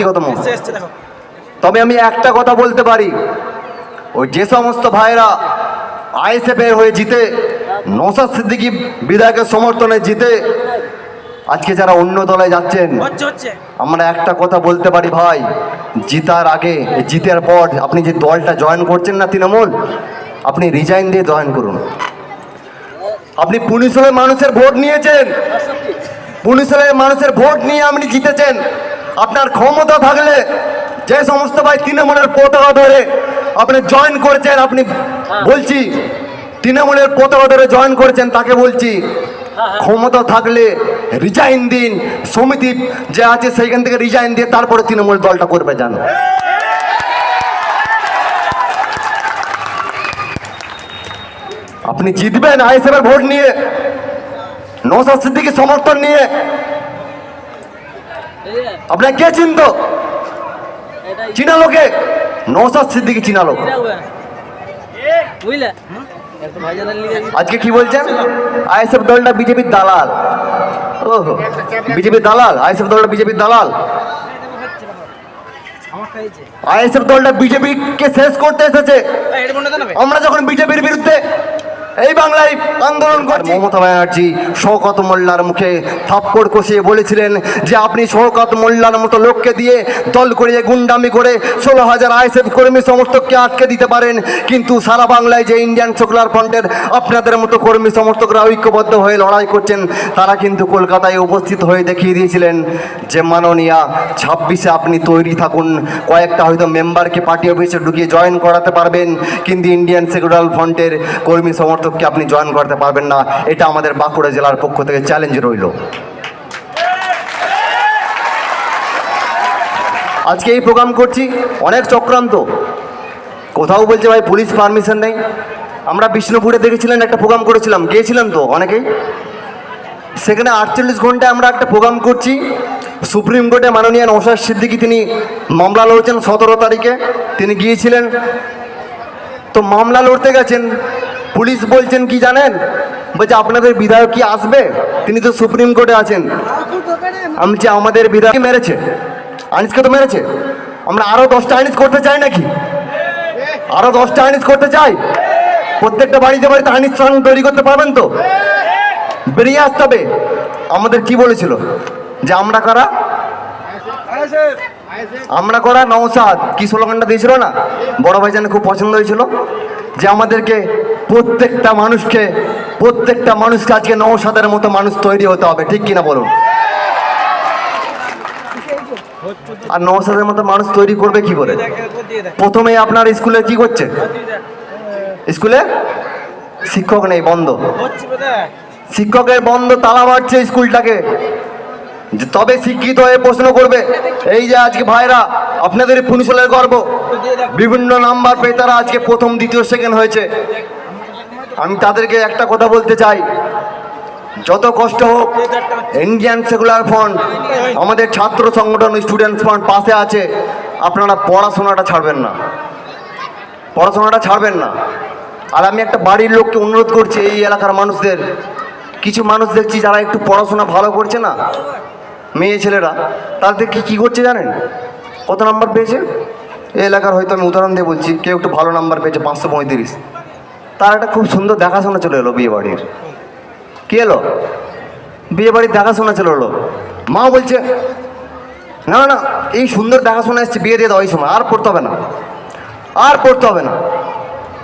ব্যক্তিগত মত। তবে আমি একটা কথা বলতে পারি। ওই যে সমস্ত ভাইরা আইএসএফের হয়ে জিতে নসাদ সিদ্দিকি বিধায়কের সমর্থনে জিতে আজকে যারা অন্য দলে যাচ্ছেন আমরা একটা কথা বলতে পারি ভাই জিতার আগে জিতের পর আপনি যে দলটা জয়েন করছেন না তৃণমূল আপনি রিজাইন দিয়ে জয়েন করুন। আপনি পুলিশের মানুষের ভোট নিয়েছেন। পুলিশের মানুষের ভোট নিয়ে আপনি জিতেছেন। আপনার ক্ষমতা থাকলে যে সমস্ত ভাই তৃণমূলের পতাকা ধরে আপনি জয়েন করেছেন আপনি বলছি তৃণমূলের পতাকা ধরে জয়েন করেছেন তাকে বলছি ক্ষমতা থাকলে রিজাইন দিন সমিতি যে আছে সেইখান থেকে রিজাইন দিয়ে তারপরে তৃণমূল দলটা করবে যান আপনি জিতবেন আইএসএফের ভোট নিয়ে নৌসাদ সিদ্দিকি সমর্থন নিয়ে আপনার কে চিনত? চিনালো কে নৌসাদ সিদ্দিকি ভাইজানের লিগে আজকে কি বলছেন? আইএসএফ দলটা বিজেপির দালাল। ওহো বিজেপির দালাল আইএসএফ দলটা বিজেপির দালাল। আইএসএফ দলটা বিজেপিকে শেষ করতে এসেছে। আমরা যখন বিজেপির এই বাংলায় আন্দোলন করছি। মমতা ব্যানার্জি শওকত মোল্লার মুখে থাপ্পড় কষিয়ে বলেছিলেন যে আপনি শওকত মোল্লার মতো লোককে দিয়ে দল করিয়ে গুন্ডামি করে ষোলো হাজার আইএসএফ কর্মী সমর্থককে আটকে দিতে পারেন। কিন্তু সারা বাংলায় যে ইন্ডিয়ান সেকুলার ফ্রন্টের আপনাদের মতো কর্মী সমর্থকরা ঐক্যবদ্ধ হয়ে লড়াই করছেন, তারা কিন্তু কলকাতায় উপস্থিত হয়ে দেখিয়ে দিয়েছিলেন যে মাননীয়া ছাব্বিশে আপনি তৈরি থাকুন। কয়েকটা হয়তো মেম্বারকে পার্টি অফিসে ঢুকিয়ে জয়েন করাতে পারবেন, কিন্তু ইন্ডিয়ান সেকুলার ফ্রন্টের কর্মী সমর্থককে আপনি জয়েন করতে পারবেন না, এটা আমাদের বাঁকুড়া জেলার পক্ষ থেকে চ্যালেঞ্জ রইল। আজকে এই প্রোগ্রাম করছি, অনেক চক্রান্ত। কোথাও বলছে ভাই পুলিশ পারমিশন নেই। আমরা বিষ্ণুপুরে দেখেছিলেন একটা প্রোগ্রাম করেছিলাম, গিয়েছিলেন তো অনেকেই? সেখানে আটচল্লিশ ঘন্টায় আমরা একটা প্রোগ্রাম করছি। সুপ্রিম কোর্টে মাননীয় নৌসাদ সিদ্দিকি তিনি মামলা লড়ছেন সতেরো তারিখে। তিনি গিয়েছিলেন। তো মামলা লড়তে গেছেন। পুলিশ বলছেন কি জানেন? বলছে, আপনাদের বিধায়ক কি আসবে? তিনি তো সুপ্রিম কোর্টে আছেন। আমি যে আমাদের বিধায়ক মেরেছে? আনিসকে তো মেরেছে? আমরা আরও দশটা আইনিস করতে চাই নাকি? আরও দশটা আইনিস করতে চাই? প্রত্যেকটা বাড়িতে বাড়িতে স্ট্রং তৈরি করতে পারবেন তো? বেরিয়ে আসতে হবে। আমাদের কি বলেছিল? যে, আমরা কারা? আমরা করা নওসাদ কি স্লোগানটা দিয়েছিল না? বড় ভাইজানে খুব পছন্দ হয়েছিল। যে, আমাদেরকে প্রত্যেকটা মানুষকে প্রত্যেকটা মানুষকে আজকে নওসাদের মতো মানুষ তৈরি হতে হবে, ঠিক কিনা বলুন? আর নওসাদের মতো মানুষ তৈরি করবে কি করে? প্রথমে আপনার স্কুলে কি করছে? স্কুলে? শিক্ষক নেই, বন্ধ। শিক্ষকের বন্ধ, তালা মারছে স্কুলটাকে। তবে শিক্ষিত হয়ে প্রশ্ন করবে, এই যে আজকে ভাইরা, আপনাদের পুনিশলের গর্ব। বিভিন্ন নাম্বার পেয়ে তারা আজকে প্রথম, দ্বিতীয়, সেকেন্ড হয়েছে। আমি তাদেরকে একটা কথা বলতে চাই। যত কষ্ট হোক ইন্ডিয়ান সেকুলার ফ্রন্ট আমাদের ছাত্র সংগঠন স্টুডেন্ট ফ্রন্ট পাশে আছে। আপনারা পড়াশোনাটা ছাড়বেন না। পড়াশোনাটা ছাড়বেন না। আর আমি একটা বাড়ির লোককে অনুরোধ করছি, এই এলাকার মানুষদের। কিছু মানুষ দেখছি যারা একটু পড়াশোনা ভালো করছে না, মেয়ে ছেলেরা, তাদের কি কী করছে জানেন? কত নাম্বার পেয়েছে? এই এলাকার হয়তো আমি উদাহরণ দিয়ে বলছি, কেউ একটু ভালো নাম্বার পেয়েছে, পাঁচশো পঁয়ত্রিশ। তার একটা খুব সুন্দর দেখাশোনা চলে এলো বিয়ে বাড়ির। কি এলো? বিয়ে বাড়ির দেখাশোনা চলে এলো। মা বলছে, না না, এই সুন্দর দেখাশোনা এসছে, বিয়ে দিয়ে দাও, এই সময় আর পড়তে হবে না, আর পড়তে হবে না।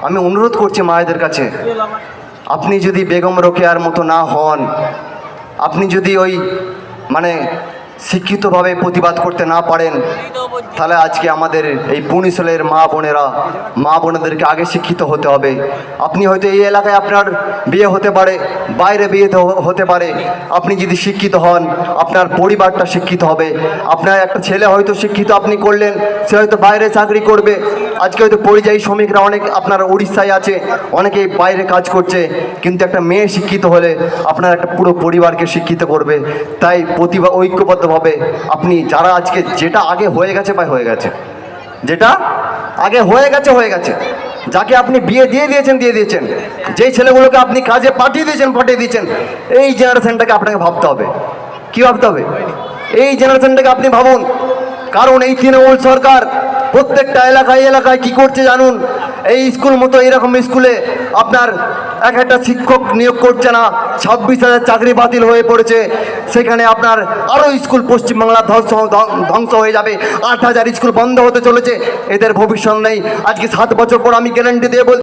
আমি অনুরোধ করছি মায়েদের কাছে, আপনি যদি বেগম রোকেয়ার মতো না হন, আপনি যদি ওই মানে শিক্ষিতভাবে প্রতিবাদ করতে না পারেন, তাহলে আজকে আমাদের এই পুনিশলের মা বোনেরা, মা বোনেদেরকে আগে শিক্ষিত হতে হবে। আপনি হয়তো এই এলাকায় আপনার বিয়ে হতে পারে, বাইরে বিয়ে হতে পারে। আপনি যদি শিক্ষিত হন, আপনার পরিবারটা শিক্ষিত হবে। আপনার একটা ছেলে হয়তো শিক্ষিত আপনি করলেন, সে হয়তো বাইরে চাকরি করবে আজকে হয়তো পরিযায়ী শ্রমিকরা অনেক আপনার উড়িষ্যায় আছে অনেকেই বাইরে কাজ করছে, কিন্তু একটা মেয়ে শিক্ষিত হলে আপনার একটা পুরো পরিবারকে শিক্ষিত করবে। তাই প্রতিভা ঐক্যবদ্ধভাবে আপনি যারা আজকে যেটা আগে হয়ে গেছে বা হয়ে গেছে। যেটা আগে হয়ে গেছে হয়ে গেছে। যাকে আপনি বিয়ে দিয়ে দিয়েছেন দিয়ে দিয়েছেন। যেই ছেলেগুলোকে আপনি কাজে পাঠিয়ে দিয়েছেন পাঠিয়ে দিয়েছেন, এই জেনারেশনটাকে আপনাকে ভাবতে হবে। কি ভাবতে হবে? এই জেনারেশনটাকে আপনি ভাবুন। কারণ এই তৃণমূল সরকার প্রত্যেকটা এলাকায় এলাকায় কি করছে জানুন? এই স্কুল মতো এরকম স্কুলে আপনার এক একটা শিক্ষক নিয়োগ করছে না, ছাব্বিশ হাজার চাকরি বাতিল হয়ে পড়েছে। সেখানে আপনার আরও স্কুল পশ্চিমবাংলা ধ্বংস ধ্বংস হয়ে যাবে। আট হাজার স্কুল বন্ধ হতে চলেছে। এদের ভবিষ্যৎ নেই। আজকে সাত বছর পর আমি গ্যারান্টি দিয়ে বল